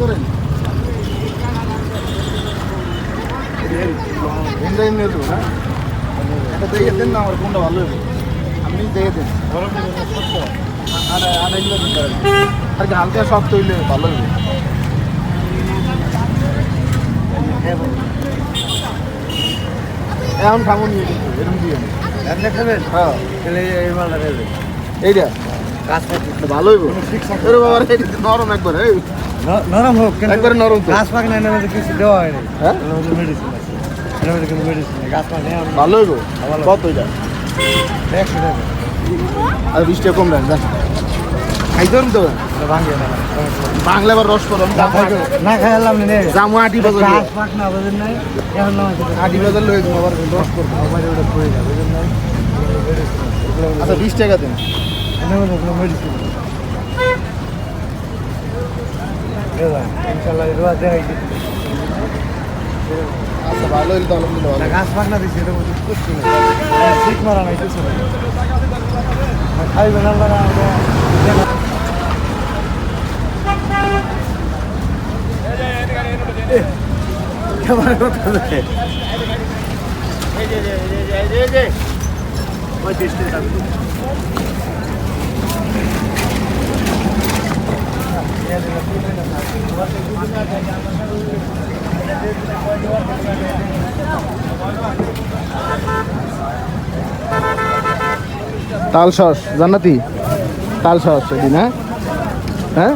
করেন? এমনি এমনি দেবো না এটা দেখে দেন না আমার কোনটা ভালো হবে আপনি দেখে দেন। আর আর এগুলো দিতে আর কি হালকা শক্ত হইলে ভালো হবে এখন এরকম দিয়ে খাবেন? হ্যাঁ। তাহলে এই মালটা খাবেন এইটা? গাছ পাক এটা ভালো হইব? আরে বাবা রে, এটা তো নরম একবার এই। নরম হোক একবারে নরম তো। গাছ পাক না এর মধ্যে কিছু দেওয়া হয়নি হ্যাঁ? মেডিসিন আছে। এর মধ্যে কোনো মেডিসিন গাছ পাক নেই ভালো হইব। কত এটা? একশো টাকা। আর বিশ টাকা কম দেন যান খাইতেন তো? ভাঙিয়ে না বাংলা আবার রস করো না খাই না খাই আলাম নেই। জামু আটি বাজার গাছ পাক না বুঝেন নাই। এখন আটি বাজার লয়ে আবার। রস করব আমার ওটা পড়ে যাবে। আচ্ছা বিশ টাকা দেন। এর মধ্যে কোনো মেডিসিন নেই ইনশাল্লাহ এবার দেখাই দিচ্ছি আচ্ছা ভালো হইলে তো আলহামদুলিল্লাহ ভালো না গাছ পাক না দিচ্ছি এটা মধ্যে করছি না ঠিক মারা নাই কিছু না খাইবেন আল্লাহ কেমন কথা বলে তাল সস, জান্নাতি? তাল সস সেদিন হ্যাঁ? হ্যাঁ?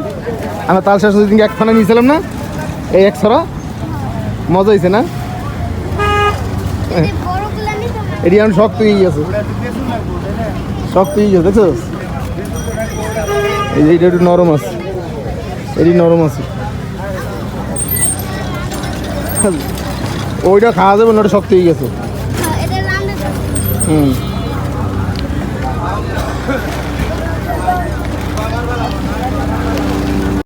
আমরা তাল সস ওই দিনকে এক ফানা নিয়েছিলাম না? এই এক ছড়া? মজা হয়েছে না? এটি এখন শক্ত হয়ে গেছে। শক্ত হয়ে গেছে, দেখছ? এই যে এটা একটু নরম আছে। এটি নরম আছে। ওইটা খাওয়া যাবে না ওটা শক্ত হয়ে গেছে। হুম।